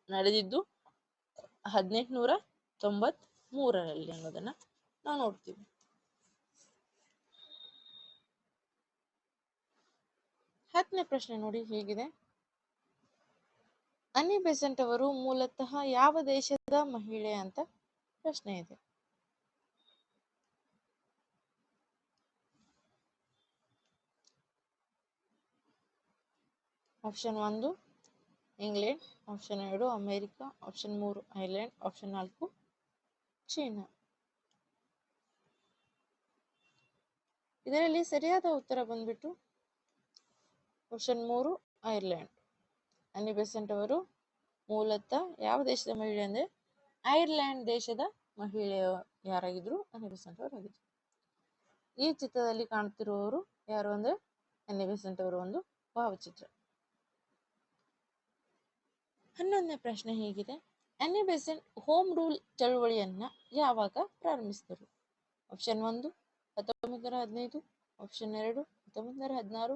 ನಡೆದಿದ್ದು ಹದಿನೆಂಟುನೂರ ತೊಂಬತ್ ಮೂರರಲ್ಲಿ ಅನ್ನೋದನ್ನ ನಾವು ನೋಡ್ತೀವಿ. ಹತ್ತನೇ ಪ್ರಶ್ನೆ ನೋಡಿ ಹೇಗಿದೆ. ಅನಿ ಬೆಸೆಂಟ್ ಅವರು ಮೂಲತಃ ಯಾವ ದೇಶದ ಮಹಿಳೆ ಅಂತ ಪ್ರಶ್ನೆ ಇದೆ ಆಪ್ಷನ್ ಒಂದು ಇಂಗ್ಲೆಂಡ್ ಆಪ್ಷನ್ ಎರಡು ಅಮೆರಿಕ ಆಪ್ಷನ್ ಮೂರು ಐರ್ಲೆಂಡ್ ಆಪ್ಷನ್ ನಾಲ್ಕು ಚೀನಾ ಇದರಲ್ಲಿ ಸರಿಯಾದ ಉತ್ತರ ಬಂದ್ಬಿಟ್ಟು ಆಪ್ಷನ್ ಮೂರು ಐರ್ಲೆಂಡ್ ಅನಿ ಬೆಸೆಂಟ್ ಅವರು ಮೂಲತಃ ಯಾವ ದೇಶದ ಮಹಿಳೆ ಅಂದ್ರೆ ಐರ್ಲೆಂಡ್ ದೇಶದ ಮಹಿಳೆ ಯಾರಾಗಿದ್ರು? ಅನ್ನಿ ಬೆಸೆಂಟ್ ಅವರು ಆಗಿದ್ರು. ಈ ಚಿತ್ರದಲ್ಲಿ ಕಾಣುತ್ತಿರುವವರು ಯಾರು ಅಂದ್ರೆ ಅನ್ನಿ ಬೆಸೆಂಟ್ ಅವರ ಒಂದು ಭಾವಚಿತ್ರ. ಹನ್ನೊಂದನೇ ಪ್ರಶ್ನೆ ಹೇಗಿದೆ. ಅನ್ನಿ ಬೆಸೆಂಟ್ ಹೋಮ್ ರೂಲ್ ಚಳುವಳಿಯನ್ನ ಯಾವಾಗ ಪ್ರಾರಂಭಿಸಿದರು? ಆಪ್ಷನ್ ಒಂದು ಹತ್ತೊಂಬತ್ತು ನೂರ ಹದಿನೈದು, ಆಪ್ಷನ್ ಎರಡು ಹತ್ತೊಂಬತ್ತು ನೂರ ಹದಿನಾರು,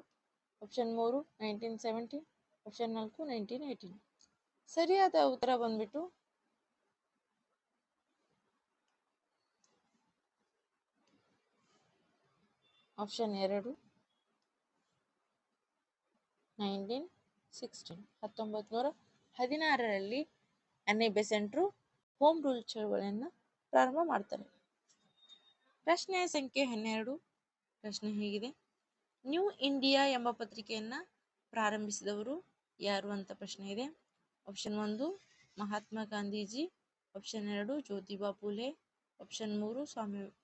ಆಪ್ಷನ್ ಮೂರು, ನೈನ್ಟೀನ್ ಸೆವೆಂಟಿ, ಆಪ್ಷನ್ ನಾಲ್ಕು, ನೈನ್ಟೀನ್ ಏಯ್ಟೀನ್. ಸರಿಯಾದ ಉತ್ತರ ಬಂದ್ಬಿಟ್ಟು ಆಪ್ಷನ್ ಎರಡು. ನೈನ್ಟೀನ್ ಸಿಕ್ಸ್ಟೀನ್ ಹತ್ತೊಂಬತ್ತು ನೂರ ಹದಿನಾರರಲ್ಲಿ ಅನ್ನೆ ಬೆಸೆಂಟ್ರು ಹೋಮ್ ರೂಲ್ ಚಳುವಳಿಯನ್ನು ಪ್ರಾರಂಭ ಮಾಡ್ತಾರೆ. ಪ್ರಶ್ನೆ ಸಂಖ್ಯೆ ಹನ್ನೆರಡು. ಪ್ರಶ್ನೆ ಹೀಗಿದೆ. ನ್ಯೂ ಇಂಡಿಯಾ ಎಂಬ ಪತ್ರಿಕೆಯನ್ನು ಪ್ರಾರಂಭಿಸಿದವರು ಯಾರು ಅಂತ ಪ್ರಶ್ನೆ ಇದೆ. ಆಪ್ಷನ್ ಒಂದು, ಮಹಾತ್ಮ ಗಾಂಧೀಜಿ. ಆಪ್ಷನ್ ಎರಡು, ಜ್ಯೋತಿಬಾ ಫುಲೆ ಆಪ್ಷನ್ ಮೂರು, ಸ್ವಾಮಿ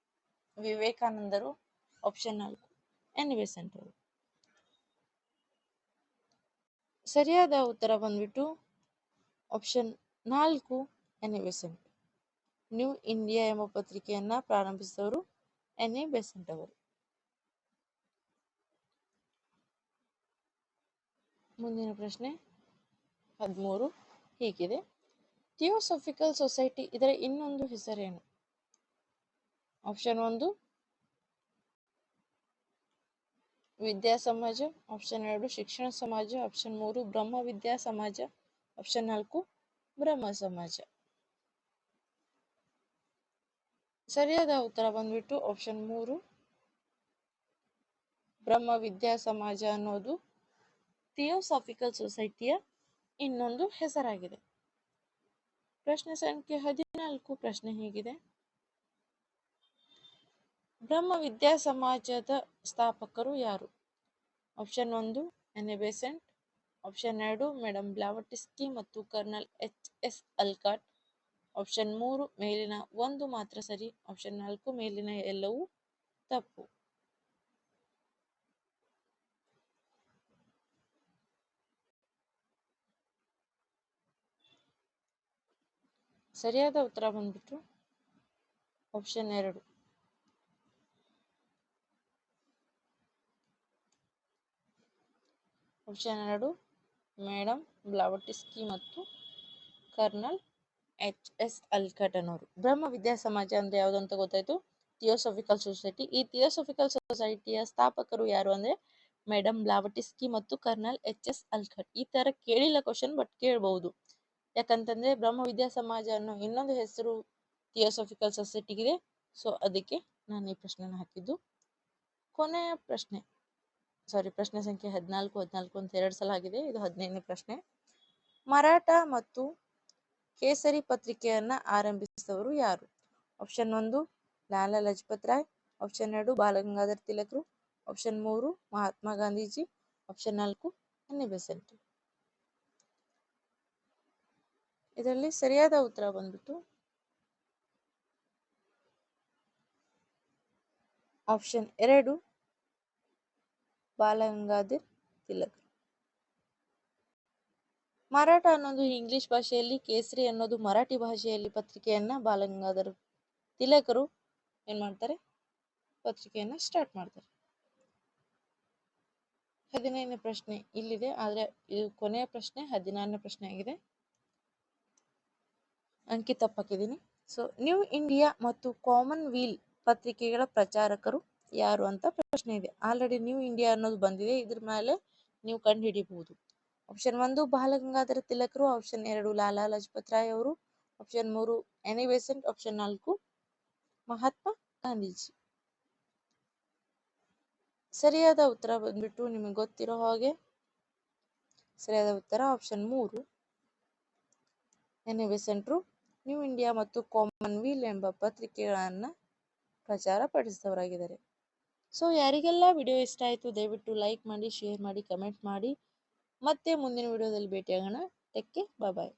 ವಿವೇಕಾನಂದರು. ಆಪ್ಷನ್ ನಾಲ್ಕು ಎನ್ ಬೆಸೆಂಟ್ ಸರಿಯಾದ ಉತ್ತರ ಬಂದ್ಬಿಟ್ಟು ಆಪ್ಷನ್ ನಾಲ್ಕು ಎನ್ ನ್ಯೂ ಇಂಡಿಯಾ ಎಂಬ ಪತ್ರಿಕೆಯನ್ನು ಪ್ರಾರಂಭಿಸಿದವರು ಎನ್ ಎ ಬೆಸೆಂಟ್ ಅವರು. ಮುಂದಿನ ಪ್ರಶ್ನೆ, ಹದಿಮೂರು, ಹೀಗಿದೆ. ಥಿಯೋಸಫಿಕಲ್ ಸೊಸೈಟಿ ಇದರ ಇನ್ನೊಂದು ಹೆಸರೇನು? ಆಪ್ಷನ್ ಒಂದು ವಿದ್ಯಾ ಸಮಾಜ ಆಪ್ಷನ್ ಎರಡು, ಶಿಕ್ಷಣ ಸಮಾಜ ಆಪ್ಷನ್ ಮೂರು, ಬ್ರಹ್ಮ ವಿದ್ಯಾ ಸಮಾಜ ಆಪ್ಷನ್ ನಾಲ್ಕು, ಬ್ರಹ್ಮ ಸಮಾಜ. ಸರಿಯಾದ ಉತ್ತರ ಬಂದ್ಬಿಟ್ಟು ಆಪ್ಷನ್ ಮೂರು, ಬ್ರಹ್ಮ ವಿದ್ಯಾ ಸಮಾಜ ಅನ್ನೋದು ಥಿಯೋಸಾಫಿಕಲ್ ಸೊಸೈಟಿಯ ಇನ್ನೊಂದು ಹೆಸರಾಗಿದೆ. ಪ್ರಶ್ನೆ ಸಂಖ್ಯೆ ಹದಿನಾಲ್ಕು, ಪ್ರಶ್ನೆ ಹೀಗಿದೆ. ಬ್ರಹ್ಮ ವಿದ್ಯಾ ಸಮಾಜದ ಸ್ಥಾಪಕರು ಯಾರು? ಆಪ್ಷನ್ ಒಂದು ಎನ್ ಎ ಆಪ್ಷನ್ ಎರಡು ಮೇಡಮ್ ಬ್ಲಾವಟಿಸ್ಕಿ ಮತ್ತು colonel H S Olcott option ಮೂರು, ಮೇಲಿನ ಒಂದು ಮಾತ್ರ ಸರಿ. ಆಪ್ಷನ್ ನಾಲ್ಕು, ಮೇಲಿನ ಎಲ್ಲವೂ ತಪ್ಪು. ಸರಿಯಾದ ಉತ್ತರ ಬಂದ್ಬಿಟ್ಟು ಆಪ್ಷನ್ ಎರಡು. ಆಪ್ಷನ್ ಎರಡು ಮೇಡಮ್ ಬ್ಲಾವಟಿಸ್ಕಿ ಮತ್ತು ಕರ್ನಲ್ ಎಚ್ ಎಸ್ ಅಲ್ಕಟನ್ ಅವರು ಬ್ರಹ್ಮ ವಿದ್ಯಾ ಸಮಾಜ ಅಂದ್ರೆ ಯಾವುದು ಅಂತ ಗೊತ್ತಾಯ್ತು? Theosophical Society. ಈ ಥಿಯೋಸಫಿಕಲ್ ಸೊಸೈಟಿಯ ಸ್ಥಾಪಕರು ಯಾರು ಅಂದ್ರೆ ಮೇಡಮ್ ಬ್ಲಾವಟಿಸ್ಕಿ ಮತ್ತು ಕರ್ನಲ್ ಎಚ್ ಎಸ್ ಅಲ್ಕಟ್. ಈ ತರ ಕೇಳಿಲ್ಲ ಕ್ವಶನ್ ಬಟ್ ಕೇಳಬಹುದು. ಯಾಕಂತಂದ್ರೆ ಬ್ರಹ್ಮ ವಿದ್ಯಾ ಸಮಾಜ ಅನ್ನೋ ಇನ್ನೊಂದು ಹೆಸರು ಥಿಯೋಸಫಿಕಲ್ ಸೊಸೈಟಿಗಿದೆ. ಸೊ ಅದಕ್ಕೆ ನಾನು ಈ ಪ್ರಶ್ನೆನ ಹಾಕಿದ್ದು. ಕೊನೆಯ ಪ್ರಶ್ನೆ. ಸಾರಿ, ಪ್ರಶ್ನೆ ಸಂಖ್ಯೆ ಹದಿನಾಲ್ಕು ಹದಿನಾಲ್ಕು ಅಂತ ಎರಡು ಸಲ ಆಗಿದೆ. ಇದು ಹದಿನೈದನೇ ಪ್ರಶ್ನೆ. ಮರಾಠ ಮತ್ತು ಕೇಸರಿ ಪತ್ರಿಕೆಯನ್ನ ಆರಂಭಿಸಿದವರು ಯಾರು? ಆಪ್ಷನ್ ಒಂದು, ಲಾಲಾ ಲಜಪತ್ ರಾಯ್. ಆಪ್ಷನ್ ಎರಡು, ಬಾಲಗಂಗಾಧರ್ ತಿಲಕರು. ಆಪ್ಷನ್ ಮೂರು, ಮಹಾತ್ಮ ಗಾಂಧೀಜಿ. ಆಪ್ಷನ್ ನಾಲ್ಕು ಅನ್ನಿ ಬೆಸೆಂಟ್ ಇದರಲ್ಲಿ ಸರಿಯಾದ ಉತ್ತರ ಬಂದ್ಬಿಟ್ಟು ಆಪ್ಷನ್ ಎರಡು ಬಾಲಗಂಗಾಧರ್ ತಿಲಕ್. ಮರಾಠ ಅನ್ನೋದು ಇಂಗ್ಲಿಷ್ ಭಾಷೆಯಲ್ಲಿ, ಕೇಸರಿ ಅನ್ನೋದು ಮರಾಠಿ ಭಾಷೆಯಲ್ಲಿ ಪತ್ರಿಕೆಯನ್ನ ಬಾಲಗಂಗಾಧರ್ ತಿಲಕರು ಏನ್ ಮಾಡ್ತಾರೆ? ಪತ್ರಿಕೆಯನ್ನ ಸ್ಟಾರ್ಟ್ ಮಾಡ್ತಾರೆ. ಹದಿನೈದನೇ ಪ್ರಶ್ನೆ ಇಲ್ಲಿದೆ, ಆದ್ರೆ ಇದು ಕೊನೆಯ ಪ್ರಶ್ನೆ, ಹದಿನಾರನೇ ಪ್ರಶ್ನೆ ಆಗಿದೆ. ಅಂಕಿ ತಪ್ಪಾಕಿದ್ದೀನಿ. ಸೊ ನ್ಯೂ ಇಂಡಿಯಾ ಮತ್ತು ಕಾಮನ್ ವೀಲ್ ಪತ್ರಿಕೆಗಳ ಪ್ರಚಾರಕರು ಯಾರು ಅಂತ ಪ್ರಶ್ನೆ ಇದೆ. ಆಲ್ರೆಡಿ ನ್ಯೂ ಇಂಡಿಯಾ ಅನ್ನೋದು ಬಂದಿದೆ. ಇದ್ರ ಮೇಲೆ ನೀವು ಕಂಡು ಹಿಡಿಬಹುದು. ಆಪ್ಷನ್ ಒಂದು, ಬಾಲಗಂಗಾಧರ ತಿಲಕರು. ಆಪ್ಷನ್ ಎರಡು, ಲಾಲಾ ಲಜಪತ್ ರಾಯ್ ಅವರು. ಆಪ್ಷನ್ ಮೂರು ಎನಿ ಬೆಸೆಂಟ್ ಆಪ್ಷನ್ ನಾಲ್ಕು, ಮಹಾತ್ಮ ಗಾಂಧೀಜಿ. ಸರಿಯಾದ ಉತ್ತರ ಬಂದ್ಬಿಟ್ಟು ನಿಮಗೆ ಗೊತ್ತಿರೋ ಹಾಗೆ ಸರಿಯಾದ ಉತ್ತರ ಆಪ್ಷನ್ ಮೂರು ಎನಿ ಬೆಸೆಂಟ್ರು ನ್ಯೂ ಇಂಡಿಯಾ ಮತ್ತು ಕಾಮನ್ ವೀಲ್ ಎಂಬ ಪತ್ರಿಕೆಗಳನ್ನ ಪ್ರಚಾರ ಪಡಿಸಿದವರಾಗಿದ್ದಾರೆ. ಸೊ, ಯಾರಿಗೆಲ್ಲ ವಿಡಿಯೋ ಇಷ್ಟ ಆಯಿತು, ದಯವಿಟ್ಟು ಲೈಕ್ ಮಾಡಿ, ಶೇರ್ ಮಾಡಿ, ಕಮೆಂಟ್ ಮಾಡಿ. ಮತ್ತೆ ಮುಂದಿನ ವಿಡಿಯೋದಲ್ಲಿ ಭೇಟಿಯಾಗೋಣ. ಟೆಕ್ಕೆ ಬಾಯ್.